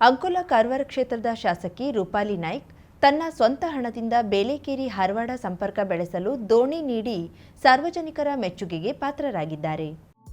ಅಂಕೋಲ ಕಾರವಾರ ಕ್ಷೇತ್ರದ ಶಾಸಕಿ ರೂಪಾಲಿ ನಾಯ್ಕ್ ತನ್ನ ಸ್ವಂತ ಹಣದಿಂದ ಬೇಲೇಕೇರಿ ಹಾರವಾಡ ಸಂಪರ್ಕ ಬೆಳೆಸಲು ದೋಣಿ ನೀಡಿ ಸಾರ್ವಜನಿಕರ ಮೆಚ್ಚುಗೆಗೆ ಪಾತ್ರರಾಗಿದ್ದಾರೆ.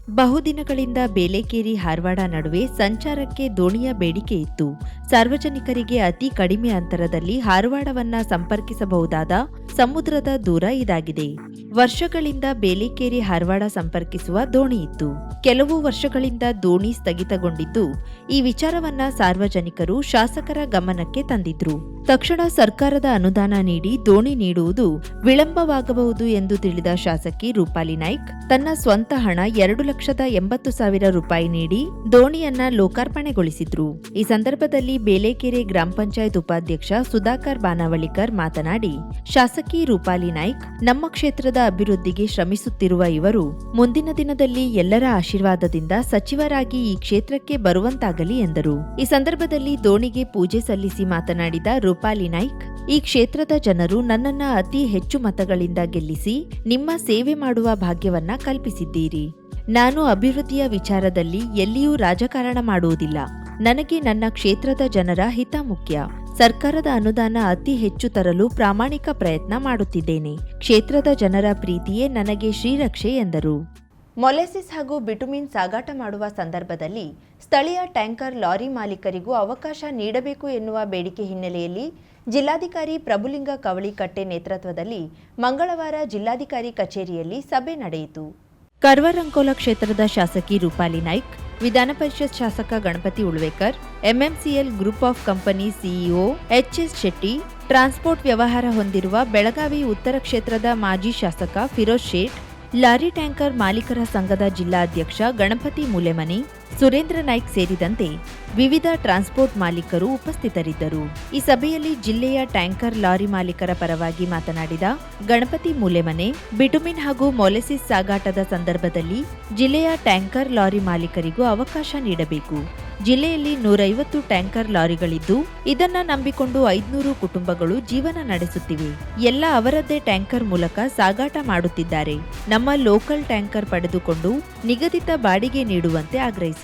ಬಹುದಿನಗಳಿಂದ ಬೇಲೇಕೇರಿ ಹಾರವಾಡ ನಡುವೆ ಸಂಚಾರಕ್ಕೆ ದೋಣಿಯ ಬೇಡಿಕೆ ಇತ್ತು. ಸಾರ್ವಜನಿಕರಿಗೆ ಅತಿ ಕಡಿಮೆ ಅಂತರದಲ್ಲಿ ಹಾರವಾಡವನ್ನ ಸಂಪರ್ಕಿಸಬಹುದಾದ ಸಮುದ್ರದ ದೂರ ಇದಾಗಿದೆ. ವರ್ಷಗಳಿಂದ ಬೇಲೇಕೇರಿ ಹಾರವಾಡ ಸಂಪರ್ಕಿಸುವ ದೋಣಿ ಇತ್ತು. ಕೆಲವು ವರ್ಷಗಳಿಂದ ದೋಣಿ ಸ್ಥಗಿತಗೊಂಡಿದ್ದು, ಈ ವಿಚಾರವನ್ನ ಸಾರ್ವಜನಿಕರು ಶಾಸಕರ ಗಮನಕ್ಕೆ ತಂದಿದ್ರು. ತಕ್ಷಣ ಸರ್ಕಾರದ ಅನುದಾನ ನೀಡಿ ದೋಣಿ ನೀಡುವುದು ವಿಳಂಬವಾಗಬಹುದು ಎಂದು ತಿಳಿದ ಶಾಸಕಿ ರೂಪಾಲಿ ನಾಯ್ಕ್, ತನ್ನ ಸ್ವಂತ ಹಣ ಎರಡು ಲಕ್ಷದ ಎಂಬತ್ತು ಸಾವಿರ ರೂಪಾಯಿ ನೀಡಿ ದೋಣಿಯನ್ನ ಲೋಕಾರ್ಪಣೆಗೊಳಿಸಿದ್ರು. ಈ ಸಂದರ್ಭದಲ್ಲಿ ಬೇಲೇಕೆರೆ ಗ್ರಾಮ ಪಂಚಾಯತ್ ಉಪಾಧ್ಯಕ್ಷ ಸುಧಾಕರ್ ಬಾನಾವಳಿಕರ್ ಮಾತನಾಡಿ, ಶಾಸಕಿ ರೂಪಾಲಿ ನಾಯ್ಕ್ ನಮ್ಮ ಕ್ಷೇತ್ರದ ಅಭಿವೃದ್ಧಿಗೆ ಶ್ರಮಿಸುತ್ತಿರುವ ಇವರು ಮುಂದಿನ ದಿನದಲ್ಲಿ ಎಲ್ಲರ ಆಶೀರ್ವಾದದಿಂದ ಸಚಿವರಾಗಿ ಈ ಕ್ಷೇತ್ರಕ್ಕೆ ಬರುವಂತಾಗಲಿ ಎಂದರು. ಈ ಸಂದರ್ಭದಲ್ಲಿ ದೋಣಿಗೆ ಪೂಜೆ ಸಲ್ಲಿಸಿ ಮಾತನಾಡಿದ ರೂಪಾಲಿ ನಾಯ್ಕ್, ಈ ಕ್ಷೇತ್ರದ ಜನರು ನನ್ನನ್ನ ಅತಿ ಹೆಚ್ಚು ಮತಗಳಿಂದ ಗೆಲ್ಲಿಸಿ ನಿಮ್ಮ ಸೇವೆ ಮಾಡುವ ಭಾಗ್ಯವನ್ನ ಕಲ್ಪಿಸಿದ್ದೀರಿ. ನಾನು ಅಭಿವೃದ್ಧಿಯ ವಿಚಾರದಲ್ಲಿ ಎಲ್ಲಿಯೂ ರಾಜಕಾರಣ ಮಾಡುವುದಿಲ್ಲ. ನನಗೆ ನನ್ನ ಕ್ಷೇತ್ರದ ಜನರ ಹಿತ ಮುಖ್ಯ. ಸರ್ಕಾರದ ಅನುದಾನ ಅತಿ ಹೆಚ್ಚು ತರಲು ಪ್ರಾಮಾಣಿಕ ಪ್ರಯತ್ನ ಮಾಡುತ್ತಿದ್ದೇನೆ. ಕ್ಷೇತ್ರದ ಜನರ ಪ್ರೀತಿಯೇ ನನಗೆ ಶ್ರೀರಕ್ಷೆ ಎಂದರು. ಮೊಲೆಸಿಸ್ ಹಾಗೂ ಬಿಟುಮಿನ್ ಸಾಗಾಟ ಮಾಡುವ ಸಂದರ್ಭದಲ್ಲಿ ಸ್ಥಳೀಯ ಟ್ಯಾಂಕರ್ ಲಾರಿ ಮಾಲೀಕರಿಗೂ ಅವಕಾಶ ನೀಡಬೇಕು ಎನ್ನುವ ಬೇಡಿಕೆ ಹಿನ್ನೆಲೆಯಲ್ಲಿ ಜಿಲ್ಲಾಧಿಕಾರಿ ಪ್ರಭುಲಿಂಗ ಕವಳಿಕಟ್ಟೆ ನೇತೃತ್ವದಲ್ಲಿ ಮಂಗಳವಾರ ಜಿಲ್ಲಾಧಿಕಾರಿ ಕಚೇರಿಯಲ್ಲಿ ಸಭೆ ನಡೆಯಿತು. ಕರ್ವರಂಕೋಲ ಕ್ಷೇತ್ರದ ಶಾಸಕಿ ರೂಪಾಲಿ ನಾಯ್ಕ್, ವಿಧಾನ ಪರಿಷತ್ ಶಾಸಕ Ganapati Ulvekar, MMCL group of company CEO HS Shetty, transport ವ್ಯವಹಾರ ಹೊಂದಿರುವ ಬೆಳಗಾವಿ ಉತ್ತರ ಕ್ಷೇತ್ರದ ಮಾಜಿ ಶಾಸಕ ಫಿರೋಜ್ ಶೇಟ್, ಲಾರಿ ಟ್ಯಾಂಕರ್ ಮಾಲೀಕರ ಸಂಘದ ಜಿಲ್ಲಾಧ್ಯಕ್ಷ ಗಣಪತಿ ಮೂಲೆಮನಿ ಸುರೇಂದ್ರ ನಾಯ್ಕ್ ಸೇರಿದಂತೆ ವಿವಿಧ ಟ್ರಾನ್ಸ್ಪೋರ್ಟ್ ಮಾಲೀಕರು ಉಪಸ್ಥಿತರಿದ್ದರು. ಈ ಸಭೆಯಲ್ಲಿ ಜಿಲ್ಲೆಯ ಟ್ಯಾಂಕರ್ ಲಾರಿ ಮಾಲೀಕರ ಪರವಾಗಿ ಮಾತನಾಡಿದ ಗಣಪತಿ ಮೂಲೆಮನೆ, ಬಿಟುಮಿನ್ ಹಾಗೂ ಮೊಲೆಸಿಸ್ ಸಾಗಾಟದ ಸಂದರ್ಭದಲ್ಲಿ ಜಿಲ್ಲೆಯ ಟ್ಯಾಂಕರ್ ಲಾರಿ ಮಾಲೀಕರಿಗೂ ಅವಕಾಶ ನೀಡಬೇಕು. ಜಿಲ್ಲೆಯಲ್ಲಿ ನೂರೈವತ್ತು ಟ್ಯಾಂಕರ್ ಲಾರಿಗಳಿದ್ದು, ಇದನ್ನ ನಂಬಿಕೊಂಡು ಐದ್ನೂರು ಕುಟುಂಬಗಳು ಜೀವನ ನಡೆಸುತ್ತಿವೆ. ಎಲ್ಲ ಅವರದ್ದೇ ಟ್ಯಾಂಕರ್ ಮೂಲಕ ಸಾಗಾಟ ಮಾಡುತ್ತಿದ್ದಾರೆ. ನಮ್ಮ ಲೋಕಲ್ ಟ್ಯಾಂಕರ್ ಪಡೆದುಕೊಂಡು ನಿಗದಿತ ಬಾಡಿಗೆ ನೀಡುವಂತೆ ಆಗ್ರಹಿಸಿದ್ರು.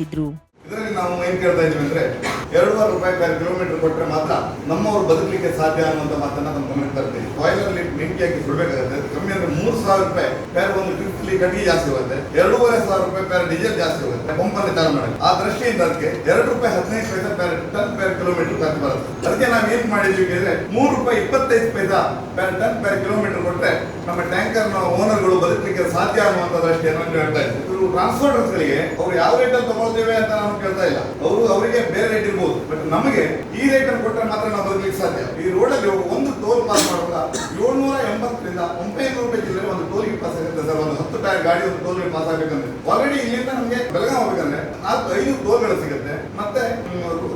ಇದರಲ್ಲಿ ನಾವು ಏನ್ ಕೇಳ್ತಾ ಇದ್ವಿ ಅಂದ್ರೆ ಎರಡೂವರೆ ರೂಪಾಯಿ ಪರ್ ಕಿಲೋಮೀಟರ್ ಕೊಟ್ಟರೆ ಮಾತ್ರ ನಮ್ಮವ್ರು ಬದುಕಲಿಕ್ಕೆ ಸಾಧ್ಯ ಅನ್ನುವಂತ ಮಾತನ್ನ ನಮ್ಮ ಗಮನಕ್ಕೆ ತರ್ತೀವಿ. ಬಾಯ್ಲರ್ ಬೆಂಕಿ ಹಾಕಿ ಸುಡಬೇಕಾಗುತ್ತೆ ಕಮ್ಮಿ ಅಂದ್ರೆ ಮೂರು ಸಾವಿರ ರೂಪಾಯಿ ಪೇರ್ ಒಂದು ಟ್ರಿಪ್ಲಿ ಕಟ್ಟಿಗೆ ಜಾಸ್ತಿ ಹೋಗುತ್ತೆ. ಎರಡೂವರೆ ಸಾವಿರ ರೂಪಾಯಿ ಪೇರ್ ಡೀಸೆಲ್ ಜಾಸ್ತಿ ಹೋಗುತ್ತೆ. ಪಂಪಲ್ಲಿ ಚಾಲು ಮಾಡಿ ಆ ದೃಷ್ಟಿಯಿಂದ ಅದಕ್ಕೆ ಎರಡು ರೂಪಾಯಿ ಹದಿನೈದು ಪೈಸಾ ಪೇರ್ ಟನ್ ಪೇರ್ ಕಿಲೋಮೀಟರ್ ಖರ್ಚು ಬರುತ್ತೆ. ಅದಕ್ಕೆ ನಾವು ಏನ್ ಮಾಡಿದ್ವಿ ಅಂದ್ರೆ ಮೂರು ರೂಪಾಯಿ ಇಪ್ಪತ್ತೈದು ಪೈಸಾ ಪೇರ್ ಟನ್ ಪೇರ್ ಕಿಲೋಮೀಟರ್ ಕೊಟ್ಟರೆ ನಮ್ಮ ಟ್ಯಾಂಕರ್ ಓನರ್ಗಳು ಬದುಕಲಿಕ್ಕೆ ಸಾಧ್ಯ ಅನ್ನುವಂತ ದೃಷ್ಟಿಯನ್ನು ಹೇಳ್ತಾ ಇದ್ದೀವಿ. ಇವರು ಟ್ರಾನ್ಸ್ಪೋರ್ಟರ್ಸ್ಗಳಿಗೆ ಅವ್ರು ಯಾವ ರೇಟ್ ಅಲ್ಲಿ ತಗೊಳ್ತೇವೆ ಅಂತ ನಾವು ಕೇಳ್ತಾ ಇಲ್ಲ. ಅವರು ಅವರಿಗೆ ಬೇರೆ ರೇಟ್ ಇರ್ಬೋದು. ಬಟ್ ನಮಗೆ ಈ ರೇಟ್ ಅನ್ನು ಕೊಟ್ಟರೆ ಮಾತ್ರ ನಾವು ಬದುಕಲಿಕ್ಕೆ ಸಾಧ್ಯ. ಈ ರೋಡ್ ಅಲ್ಲಿ ಒಂದು ಟೋಲ್ ಪಾಸ್ ಮಾಡುವಾಗ ಏಳ್ನೂರ ಎಂಬತ್ತರಿಂದ ಒಂಬೈನೂರು ರೂಪಾಯಿ ಒಂದು ಟೋಲ್ಗೆ ಪಾಸ್ ಆಗುತ್ತೆ ಸರ್. ಒಂದು ಹತ್ತು ಟೈರ್ ಗಾಡಿ ಒಂದು ಟೋಲ್ಗೆ ಪಾಸ್ ಆಗಬೇಕಂದ್ರೆ. ಆಲ್ರೆಡಿ ಇಲ್ಲಿಂದ ನಮಗೆ ಬೆಳಗಾವಿ ಹೋಗ್ಬೇಕಂದ್ರೆ ನಾಲ್ಕು ಐದು ಟೋಲ್ಗಳು ಸಿಗುತ್ತೆ. ಮತ್ತೆ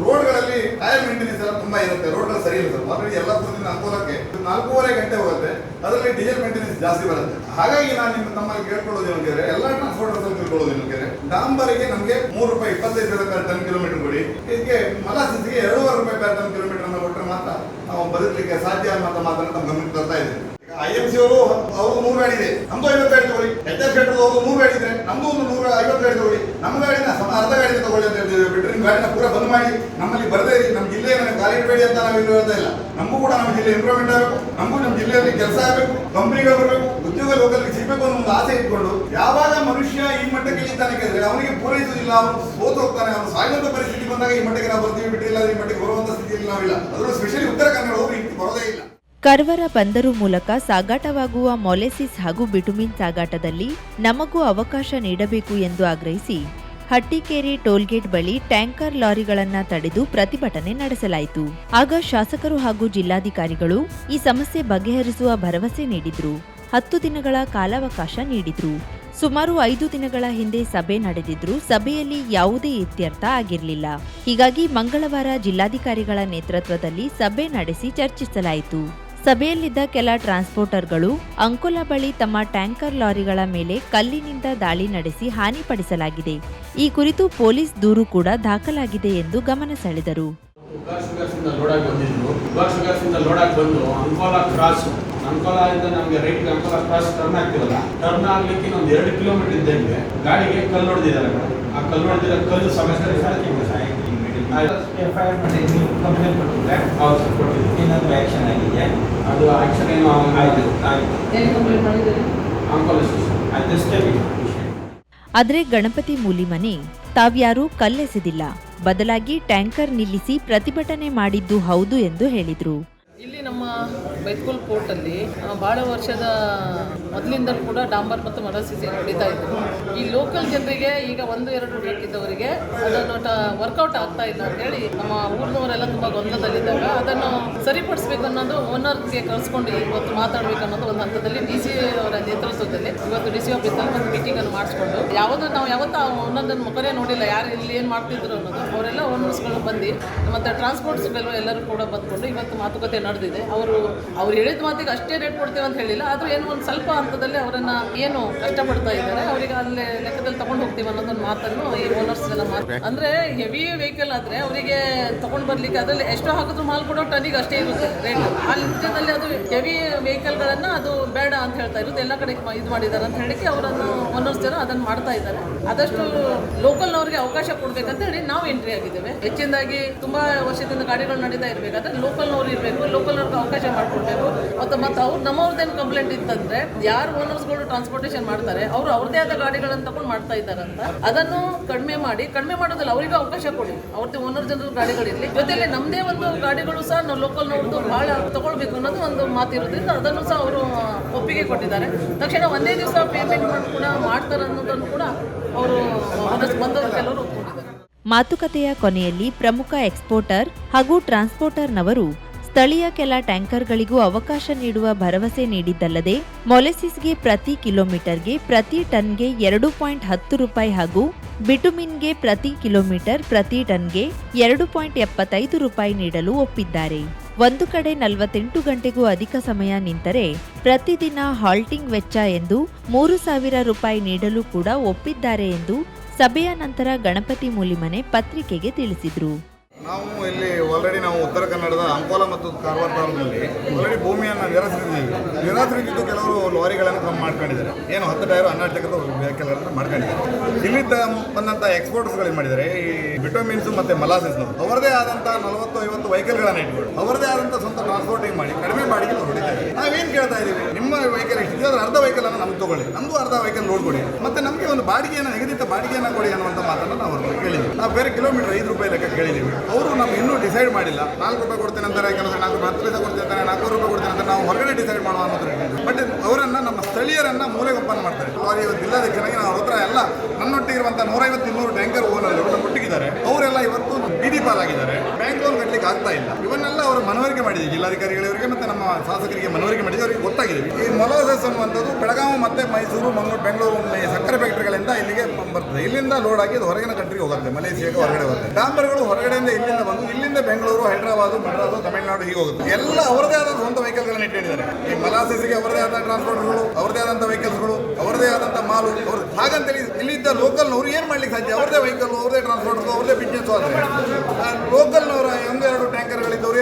ರೋಡ್ಗಳಲ್ಲಿ ಟೈರ್ ಮೇಂಟೆನೆನ್ಸ್ ಎಲ್ಲ ತುಂಬಾ ಇರುತ್ತೆ. ರೋಡ್ ಸರಿ ಇಲ್ಲ ಸರ್. ಆಲ್ರೆಡಿ ಎಲ್ಲ ಪೂರ್ತಿನ ಅನುಕೂಲಕ್ಕೆ ನಾಲ್ಕೂವರೆ ಗಂಟೆ ಹೋಗುತ್ತೆ. ಅದರಲ್ಲಿ ಡೀಸೆಲ್ ಮೇಂಟೆನೆನ್ಸ್ ಜಾಸ್ತಿ ಬರುತ್ತೆ. ಹಾಗಾಗಿ ನಾನು ನಿಮ್ಮ ತಮ್ಮಲ್ಲಿ ಕೇಳ್ಕೊಳ್ಳೋದು ಏನಂದ್ರೆ ಎಲ್ಲ ಟ್ರಾನ್ಸ್ಪೋರ್ಟರ್ಸ್ ತಿಳ್ಕೊಳ್ಳೋದು ಡಾಂಬರಿಗೆ ನಮಗೆ ಮೂರು ರೂಪಾಯಿ ಇಪ್ಪತ್ತೈದು ರೂಪಾಯಿ ಪರ್ ಟನ್ ಕಿಲೋಮೀಟರ್ ಕೊಡಿ. ಇದಕ್ಕೆ ಮಲಾಸಿಸ್ಗೆ ಎರಡೂವರೆ ರೂಪಾಯಿ ಪರ್ ಟನ್ ಕಿಲೋಮೀಟರ್ ಅನ್ನು ಕೊಟ್ಟರೆ ಮಾತ್ರ ನಾವು ಬದುಕಲಿಕ್ಕೆ ಸಾಧ್ಯ ಅನ್ನೋ ಮಾತನ್ನು ನಮ್ಮ ಗಮನಕ್ಕೆ ತರ್ತಾ ಇದ್ದೀವಿ. ಐ ಎಂ ಸಿ ಅವರು ಅವರು ನೂರು ಗಾಡಿ ಇದೆ. ನಮ್ದು ಐವತ್ತು ತಗೊಳ್ಳಿ. ಎಚ್ ಎಸ್ ಶೆಟ್ಟರ್ ಅವರು ನೂರು ಗಾಡಿ ನಮ್ದು ಒಂದು ನೂರ ಐವತ್ತು ತಗೊಳ್ಳಿ. ನಮ್ಮ ಗಾಡಿನ ಸಮ ಅರ್ಧ ಗಾಡಿ ತಗೊಳ್ಳಿ ಅಂತ ಹೇಳ್ತಿದ್ದೇವೆ. ಬಿಟ್ಟರೆ ನಿಮ್ಮ ಗಾಡಿನ ಪೂರ ಬಂದ್ ಮಾಡಿ ನಮ್ಮಲ್ಲಿ ಬರದೇ ಇರಿ. ನಮ್ಮ ಜಿಲ್ಲೆ ನನಗೆ ಗಾಡಿ ಬೇಡಿ ಅಂತ ನಾವು ಹೇಳ್ತಾ ಇಲ್ಲ. ನಮಗೂ ಕೂಡ ನಮ್ಮ ಜಿಲ್ಲೆ ಇಂಪ್ರೂವ್ಮೆಂಟ್ ಆಗಬೇಕು. ನಮಗೂ ನಮ್ಮ ಜಿಲ್ಲೆಯಲ್ಲಿ ಕೆಲಸ ಆಗಬೇಕು. ಕಂಪನಿಗಳು ಬರಬೇಕು. ಉದ್ಯೋಗ ಲೋಕಲ್ಗೆ ಸಿಗಬೇಕು ಅನ್ನೋ ಒಂದು ಆಸೆ ಇಟ್ಕೊಂಡು ಯಾವಾಗ ಮನುಷ್ಯ ಈ ಮಟ್ಟಕ್ಕೆ ಇಳಿತಾನೆ ಕೇಳಿದ್ರೆ ಅವನಿಗೆ ಪೂರೈಸುವುದಿಲ್ಲ, ಅವನು ಸೋತು ಹೋಗ್ತಾನೆ, ಅವನು ಸಾಯುವಂತ ಪರಿಸ್ಥಿತಿ ಬಂದಾಗ ಈ ಮಟ್ಟಿಗೆ ನಾವು ಬರ್ತೀವಿ ಬಿಟ್ಟಿಲ್ಲ ಈ ಮಟ್ಟಿಗೆ ಬರುವಂತ ಸ್ಥಿತಿಯಲ್ಲಿ ನಾವಿಲ್ಲ. ಅದರ ಸ್ಪೆಷಲಿ ಉತ್ತರ ಕನ್ನಡ ಹೋಗಿ ಬರೋದೇ ಇಲ್ಲ. ಕರ್ವರ ಬಂದರು ಮೂಲಕ ಸಾಗಾಟವಾಗುವ ಮೊಲೆಸಿಸ್ ಹಾಗೂ ಬಿಟುಮಿನ್ ಸಾಗಾಟದಲ್ಲಿ ನಮಗೂ ಅವಕಾಶ ನೀಡಬೇಕು ಎಂದು ಆಗ್ರಹಿಸಿ ಹಟ್ಟಿಕೇರಿ ಟೋಲ್ಗೇಟ್ ಬಳಿ ಟ್ಯಾಂಕರ್ ಲಾರಿಗಳನ್ನು ತಡೆದು ಪ್ರತಿಭಟನೆ ನಡೆಸಲಾಯಿತು. ಆಗ ಶಾಸಕರು ಹಾಗೂ ಜಿಲ್ಲಾಧಿಕಾರಿಗಳು ಈ ಸಮಸ್ಯೆ ಬಗೆಹರಿಸುವ ಭರವಸೆ ನೀಡಿದ್ರು. ಹತ್ತು ದಿನಗಳ ಕಾಲಾವಕಾಶ ನೀಡಿದ್ರು. ಸುಮಾರು ಐದು ದಿನಗಳ ಹಿಂದೆ ಸಭೆ ನಡೆದಿದ್ರು ಸಭೆಯಲ್ಲಿ ಯಾವುದೇ ಇತ್ಯರ್ಥ ಆಗಿರಲಿಲ್ಲ. ಹೀಗಾಗಿ ಮಂಗಳವಾರ ಜಿಲ್ಲಾಧಿಕಾರಿಗಳ ನೇತೃತ್ವದಲ್ಲಿ ಸಭೆ ನಡೆಸಿ ಚರ್ಚಿಸಲಾಯಿತು. ಸಭೆಯಲ್ಲಿದ್ದ ಕೆಲ ಟ್ರಾನ್ಸ್ಪೋರ್ಟರ್ಗಳು ಅಂಕುಲ ಬಳಿ ತಮ್ಮ ಟ್ಯಾಂಕರ್ ಲಾರಿಗಳ ಮೇಲೆ ಕಲ್ಲಿನಿಂದ ದಾಳಿ ನಡೆಸಿ ಹಾನಿಪಡಿಸಲಾಗಿದೆ. ಈ ಕುರಿತು ಪೊಲೀಸ್ ದೂರು ಕೂಡ ದಾಖಲಾಗಿದೆ ಎಂದು ಗಮನ ಸೆಳೆದರು. ಉಗಾರ್ ಶುಗರ್ಸ್ ಲೋಡ್ ಆಗಿ ಬಂದಿದ್ರು ಉಗಾರ್ ಲೋಡ್ ಆಗಿ ಬಂದು ಅಂಕೋಲ ಕ್ರಾಸ್ ಅಂಕೋಲ ನಮಗೆ ರೈಟ್ ಅಂಕೋಲ ಕ್ರಾಸ್ ಟರ್ನ್ ಆಗ್ತಿರಲ್ಲ ಟರ್ನ್ ಆಗ್ಲಿಕ್ಕೆ ಒಂದು ಎರಡು ಕಿಲೋಮೀಟರ್ ಇದ್ದಂಗೆ ಗಾಡಿಗೆ ಕಲ್ಲು ಹೊಡೆದಿದ್ದಾರೆ ಆ ಕಲ್ಲು ಹೊಡೆದಿರೋ ಕಲ್ಲು ಸಮಸ್ಯೆ ಆದರೆ ಗಣಪತಿ ಮೂಲಿಮನೆ ತಾವ್ಯಾರೂ ಕಲ್ಲೆಸೆದಿಲ್ಲ. ಬದಲಾಗಿ ಟ್ಯಾಂಕರ್ ನಿಲ್ಲಿಸಿ ಪ್ರತಿಭಟನೆ ಮಾಡಿದ್ದು ಹೌದು ಎಂದು ಹೇಳಿದ್ರು. ಇಲ್ಲಿ ನಮ್ಮ ಬೈತ್ಕುಲ್ ಪೋರ್ಟಲ್ಲಿ ಅಲ್ಲಿ ಬಹಳ ವರ್ಷದ ಮೊದಲಿಂದಲೂ ಕೂಡ ಡಾಂಬರ್ ಮತ್ತು ಮರ ಸಿಸಿ ಇದ್ರು ಈ ಲೋಕಲ್ ಜನರಿಗೆ ಈಗ ಒಂದು, ಎರಡು ಟ್ರಕ್ ಇದ್ದವರಿಗೆ ಅದನ್ನು ವರ್ಕೌಟ್ ಆಗ್ತಾ ಇಲ್ಲ ಅಂತ ಹೇಳಿ ನಮ್ಮ ಊರಿನವರೆಲ್ಲ ತುಂಬಾ ಗೊಂದಲದಲ್ಲಿದ್ದಾಗ ಅದನ್ನು ಸರಿಪಡಿಸ್ಬೇಕು ಅನ್ನೋದು ಓನರ್ಗೆ ಕರೆಸ್ಕೊಂಡು ಇವತ್ತು ಮಾತಾಡಬೇಕು ಅನ್ನೋದು ಒಂದು ಹಂತದಲ್ಲಿ ಡಿ ಸಿ ಅವರ ನೇತೃತ್ವದಲ್ಲಿ. ಇವತ್ತು ಡಿ ಸಿ ಆಫೀಸಲ್ಲಿ ಒಂದು ಮೀಟಿಂಗ್ ಅನ್ನು ಮಾಡಿಸ್ಕೊಂಡು ಯಾವುದು ನಾವು ಯಾವತ್ತೂ ಒಂದೊಂದನ್ನು ಮುಖನೇ ನೋಡಿಲ್ಲ, ಯಾರು ಇಲ್ಲಿ ಏನು ಮಾಡ್ತಿದ್ರು ಅನ್ನೋದು. ಅವರೆಲ್ಲ ಓನರ್ಸ್ಗಳು ಬಂದು, ಮತ್ತು ಟ್ರಾನ್ಸ್ಪೋರ್ಟ್ಸ್ಗಳು ಎಲ್ಲರೂ ಕೂಡ ಬಂದ್ಕೊಂಡು ಇವತ್ತು ಮಾತುಕತೆ ನಡೆದಿದೆ. ಅವರು, ಅವ್ರು ಹೇಳಿದ ಮಾತಿಗೆ ಅಷ್ಟೇ ರೇಟ್ ಕೊಡ್ತೀವಿ ಅಂತ ಹೇಳಿಲ್ಲ, ಆದರೂ ಏನು ಒಂದು ಸ್ವಲ್ಪ ಹಂತದಲ್ಲಿ ಅವರನ್ನು ಏನು ಕಷ್ಟಪಡ್ತಾ ಇದ್ದಾರೆ, ಅವರಿಗೆ ಅಲ್ಲೇ ಲೆಕ್ಕದಲ್ಲಿ ತಗೊಂಡು ಹೋಗ್ತೀವಿ ಅನ್ನೋದೊಂದು ಮಾತನ್ನು ಈ ಓನರ್ಸ್ ಎಲ್ಲ ಮಾತು ಅಂದರೆ ಹೆವಿ ವೆಹಿಕಲ್ ಆದರೆ ಅವರಿಗೆ ತಗೊಂಡು ಬರಲಿಕ್ಕೆ ಅದರಲ್ಲಿ ಎಷ್ಟು ಹಾಕಿದ್ರು ಮಾಲ್ ಕೊಡೋ ಟನಿಗೆ ಅಷ್ಟೇ ನಿಜದಲ್ಲಿ ಅದು ಹೆವಿ ವೆಹಿಕಲ್ಗಳನ್ನು ಅದು ಬೇಡ ಅಂತ ಹೇಳ್ತಾ ಇರೋದು ಎಲ್ಲ ಕಡೆ ಇದು ಮಾಡಿದ್ದಾರೆ ಅಂತ ಹೇಳಿ ಅವರನ್ನು ಜನ ಅದನ್ನು ಮಾಡ್ತಾ ಇದ್ದಾರೆ. ಆದಷ್ಟು ಲೋಕಲ್ನವ್ರಿಗೆ ಅವಕಾಶ ಕೊಡ್ಬೇಕಂತ ಹೇಳಿ ನಾವು ಎಂಟ್ರಿ ಆಗಿದ್ದೇವೆ. ಹೆಚ್ಚಿನದಾಗಿ ತುಂಬಾ ವರ್ಷದಿಂದ ಗಾಡಿಗಳು ನಡೀತಾ ಇರಬೇಕಾದ್ರೆ ಲೋಕಲ್ನವ್ರು ಇರಬೇಕು. ಲೋಕಲ್ನವ್ರಿಗೆ ಅವಕಾಶ ಮಾಡಿಕೊಡ್ಬೇಕು. ಮತ್ತು ಮತ್ತು ಅವ್ರು ನಮ್ಮವ್ರದ್ದೇನು ಕಂಪ್ಲೇಂಟ್ ಇತ್ತಂದ್ರೆ ಯಾರು ಓನರ್ಸ್ಗಳು ಟ್ರಾನ್ಸ್ಪೋರ್ಟೇಷನ್ ಮಾಡ್ತಾರೆ, ಅವರು ಅವ್ರದೇ ಆದ ಗಾಡಿಗಳನ್ನು ತಗೊಂಡು ಮಾಡ್ತಾ ಇದ್ದಾರಂತ ಅದನ್ನು ಕಡಿಮೆ ಮಾಡಿ ಕಡಿಮೆ ಮಾಡೋದಿಲ್ಲ ಅವರಿಗೆ ಅವಕಾಶ ಕೊಡಿ. ಅವ್ರದ್ದು ಓನರ್ ಜನರ ಗಾಡಿಗಳಿರಲಿ. ಜೊತೆಗೆ ನಮ್ಮದೇ ಒಂದು ಗಾಡಿಗಳು ಸಹ ನಾವು ಲೋಕಲ್ನವ್ರದ್ದು ಭಾಳ ತಗೊಳ್ಬೇಕು ಅನ್ನೋದು ಒಂದು ಮಾತಿರೋದ್ರಿಂದ ಅದನ್ನು ಸಹ ಅವರು ಒಪ್ಪಿಗೆ ಕೊಟ್ಟಿದ್ದಾರೆ. ತಕ್ಷಣ ಒಂದೇ ದಿವಸ ಪೇಮೆಂಟ್ ಕೂಡ ಮಾಡ್ತಾರೆ ಅನ್ನೋದನ್ನು ಕೂಡ ಅವರು ಬಂದವರು ಕೆಲವರು ಒಪ್ಕೊಂಡಿದ್ದಾರೆ. ಮಾತುಕತೆಯ ಕೊನೆಯಲ್ಲಿ ಪ್ರಮುಖ ಎಕ್ಸ್ಪೋರ್ಟರ್ ಹಾಗೂ ಟ್ರಾನ್ಸ್ಪೋರ್ಟರ್ನವರು ಸ್ಥಳೀಯ ಕೆಲ ಟ್ಯಾಂಕರ್ಗಳಿಗೂ ಅವಕಾಶ ನೀಡುವ ಭರವಸೆ ನೀಡಿದ್ದಲ್ಲದೆ ಮೊಲೆಸಿಸ್ಗೆ ಪ್ರತಿ ಕಿಲೋಮೀಟರ್ಗೆ ಪ್ರತಿ ಟನ್ಗೆ ಎರಡು ಪಾಯಿಂಟ್ ಹತ್ತು ರೂಪಾಯಿ ಹಾಗೂ ಬಿಟುಮಿನ್ಗೆ ಪ್ರತಿ ಕಿಲೋಮೀಟರ್ ಪ್ರತಿ ಟನ್ಗೆ ಎರಡು ಪಾಯಿಂಟ್ ಎಪ್ಪತ್ತೈದು ರೂಪಾಯಿ ನೀಡಲು ಒಪ್ಪಿದ್ದಾರೆ. ಒಂದು ಕಡೆ ನಲವತ್ತೆಂಟು ಗಂಟೆಗೂ ಅಧಿಕ ಸಮಯ ನಿಂತರೆ ಪ್ರತಿದಿನ ಹಾಲ್ಟಿಂಗ್ ವೆಚ್ಚ ಎಂದು ಮೂರು ಸಾವಿರ ರೂಪಾಯಿ ನೀಡಲು ಕೂಡ ಒಪ್ಪಿದ್ದಾರೆ ಎಂದು ಸಭೆಯ ನಂತರ ಗಣಪತಿ ಮೂಲಿಮನೆ ಪತ್ರಿಕೆಗೆ ತಿಳಿಸಿದ್ರು. ನಾವು ಇಲ್ಲಿ ಆಲ್ರೆಡಿ ನಾವು ಉತ್ತರ ಕನ್ನಡದ ಅಂಕೋಲ ಮತ್ತು ಕಾರವಾರ ತಾಲೂಕಿನಲ್ಲಿ ಆಲ್ರೆಡಿ ಭೂಮಿಯನ್ನು ನಿರಾಶ್ರಿಸಿದ್ದೀವಿ ನಿರಾಶ್ರಿಸಿದ್ದು ಕೆಲವರು ಲಾರಿಗಳನ್ನು ಕಮ್ಮಿ ಮಾಡ್ಕೊಂಡಿದ್ದಾರೆ. ಏನು ಹತ್ತು ಟೈರು ಹನ್ನೆರಡು ಚಕ್ರದ ವೆಹಿಕಲ್ಗಳನ್ನು ಮಾಡ್ಕೊಂಡಿದ್ದಾರೆ. ಇಲ್ಲಿದ್ದ ಬಂದಂಥ ಎಕ್ಸ್ಪೋರ್ಟ್ಸ್ಗಳು ಏನು ಮಾಡಿದ್ದಾರೆ? ಈ ವಿಟಮಿನ್ಸ್ ಮತ್ತು ಮಲಾಸಿಸ್ನು ಅವರದೇ ಆದಂಥ ನಲವತ್ತು ಐವತ್ತು ವೆಹಿಕಲ್ಗಳನ್ನು ಇಟ್ಕೊಂಡು ಅವರದೇ ಆದಂಥ ಸ್ವಂತ ಟ್ರಾನ್ಸ್ಪೋರ್ಟಿಂಗ್ ಮಾಡಿ ಕಡಿಮೆ ಬಾಡಿಗೆ ಹೊಡಿತಾರೆ ನಾವೇನು ಕೇಳ್ತಾ ಇದ್ದೀವಿ ನಿಮ್ಮ ವೆಹಿಕಲ್ ಎಷ್ಟಿದೆ ಅರ್ಧ ವೆಹಿಕಲ್ ಅನ್ನು ನಮ್ಗೆ ತಗೊಳ್ಳಿ. ನಮ್ದು ಅರ್ಧ ವೆಹಿಕಲ್ ಲೋಡ್ ಕೊಡಿ ಮತ್ತೆ ನಮಗೆ ಒಂದು ಬಾಡಿಗೆಯನ್ನು, ನಿಗದಿತ ಬಾಡಿಗೆಯನ್ನು ಕೊಡಿ ಅನ್ನುವಂಥ ಮಾತನ್ನು ನಾವು ಅವ್ರಿಗೆ ಕೇಳಿದ್ವಿ. ನಾವು ಬೇರೆ ಕಿಲೋಮೀಟರ್ ಐದು ರೂಪಾಯಿ ಲೆಕ್ಕ ಕೇಳಿದ್ದೀವಿ ಅವರು ನಮ್ಗೆ ಇನ್ನೂ ಡಿಸೈಡ್ ಮಾಡಿಲ್ಲ. ನಾಲ್ಕು ರೂಪಾಯಿ ಕೊಡ್ತೇನೆ ಅಂತಾರೆ ಕೆಲಸ ನಾಲ್ಕು ಹತ್ತು ಪೈಸೆ ಕೊಡ್ತೇನೆ ಅಂತಾರೆ ನಾಲ್ಕು ರೂಪಾಯಿ ಕೊಡ್ತೇನೆ ಅಂತ ನಾವು ಹೊರಗಡೆ ಡಿಸೈಡ್ ಮಾಡುವ ಅನ್ನೋದು ಬಟ್ ಅವರನ್ನ, ನಮ್ಮ ಸ್ಥಳೀಯರನ್ನ ಮೂಲೆ ಒಪ್ಪಂದ ಮಾಡ್ತಾರೆ ಲಾರಿ ಇವತ್ತು ಜಿಲ್ಲಾಧ್ಯಕ್ಷರಾಗಿ ನಾವು ಅವ್ರ ಹತ್ರ ಎಲ್ಲ ನನ್ನೊಟ್ಟಿಗೆ ಇರುವಂಥ ನೂರೈವತ್ತು ಇನ್ನೂರು ಟ್ಯಾಂಕರ್ ಓನರ್ ಒಟ್ಟಿಗಿದ್ದಾರೆ. ಅವರೆಲ್ಲ ಇವತ್ತು ಬೀದಿ ಪಾಲಾಗಿದ್ದಾರೆ. ಕಟ್ಟಲಿಕ್ಕೆ ಆಗ್ತಾ ಇಲ್ಲ. ಇವನ್ನೆಲ್ಲ ಅವರು ಮನವರಿಕೆ ಮಾಡಿದ್ವಿ ಜಿಲ್ಲಾಧಿಕಾರಿಗಳವರಿಗೆ ಮತ್ತೆ ನಮ್ಮ ಶಾಸಕರಿಗೆ ಮನವರಿಕೆ ಮಾಡಿದ್ವಿ ಅವರಿಗೆ ಗೊತ್ತಾಗಿದೆ. ಈ ಮೊಲೋಸಸ್ ಅನ್ನುವಂಥದ್ದು ಬೆಳಗಾವಿ ಮತ್ತೆ ಮೈಸೂರು, ಮಂಗಳೂರು, ಬೆಂಗಳೂರು ಸಕ್ಕರೆ ಫ್ಯಾಕ್ಟರಿಗಳಿಂದ ಇಲ್ಲಿಗೆ ಬರ್ತದೆ. ಇಲ್ಲಿಂದ ಲೋಡ್ ಆಗಿ ಅದು ಹೊರಗಿನ ಕಂಟ್ರಿಗೆ ಹೋಗುತ್ತೆ. ಮಲೇಷಿಯಾಗೆ ಹೊರಗಡೆ ಹೋಗುತ್ತೆ. ಡಾಂಬರ್ಗಳು ಹೊರಗಡೆಯಿಂದ ಇಲ್ಲಿಂದ ಬಂದು, ಇಲ್ಲಿಂದ ಬೆಂಗಳೂರು, ಹೈದರಾಬಾದ್, ಮದ್ರಾಸು, ತಮಿಳುನಾಡು ಹೀಗೆ ಹೋಗುತ್ತೆ. ಎಲ್ಲ ಅವರದೇ ಆದ ಸ್ವಂತ ವೆಹಿಕಲ್ಗಳನ್ನ ಇಟ್ಟಿದ್ದಾರೆ. ಈ ಮಲಾಸಿಸ್ಗೆ ಅವರದೇ ಆದ ಟ್ರಾನ್ಸ್ಪೋರ್ಟ್ಗಳು ಅವರದೇ ಆದಂಥ ವೆಹಿಕಲ್ಸ್ಗಳು ಅವರದೇ ಆದಂಥ ಮಾಲು, ಅವ್ರ ಹಾಗಂತ ಇಲ್ಲಿದ್ದ ಲೋಕಲ್ನವರು ಏನು ಮಾಡ್ಲಿಕ್ಕೆ ಸಾಧ್ಯ? ಅವರದೇ ವೆಹಿಕಲ್ ಅವ್ರದೇ ಟ್ರಾನ್ಸ್ಪೋರ್ಟ್ ಅವ್ರದೇ ಬಿಸ್ನೆಸ್ ಆದರೆ. ಲೋಕಲ್ನವರ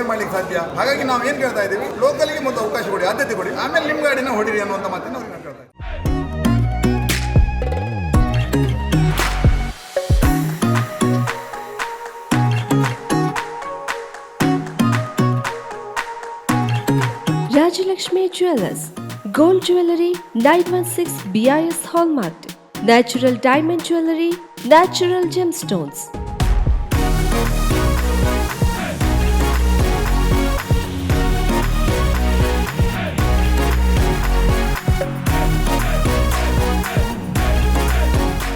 ಏನು ಮಾಡ್ಲಿಕ್ಕೆ ಸಾಧ್ಯ ಹಾಗಾಗಿ ನಾವು ಏನು ಕೇಳ್ತಾ ಇದ್ದೀವಿ ಲೋಕಲ್ಗೆ ಮೊದಲು ಅವಕಾಶ ಕೊಡಿ ಆದ್ಯತೆ ಕೊಡಿ ಆಮೇಲೆ ನಿಮ್ಮ ಗಾಡಿನ ಹೊಡಿರಿ ಅನ್ನುವಂತ ಮಾತನ್ನು ಅವ್ರಿಗೆ ನಾನು ಕೇಳ್ತಾ ಇದ್ದೀನಿ. Rajalakshmi Jewelers, Gold Jewelry 916 BIS natural diamond jewellery natural gem Gemstones.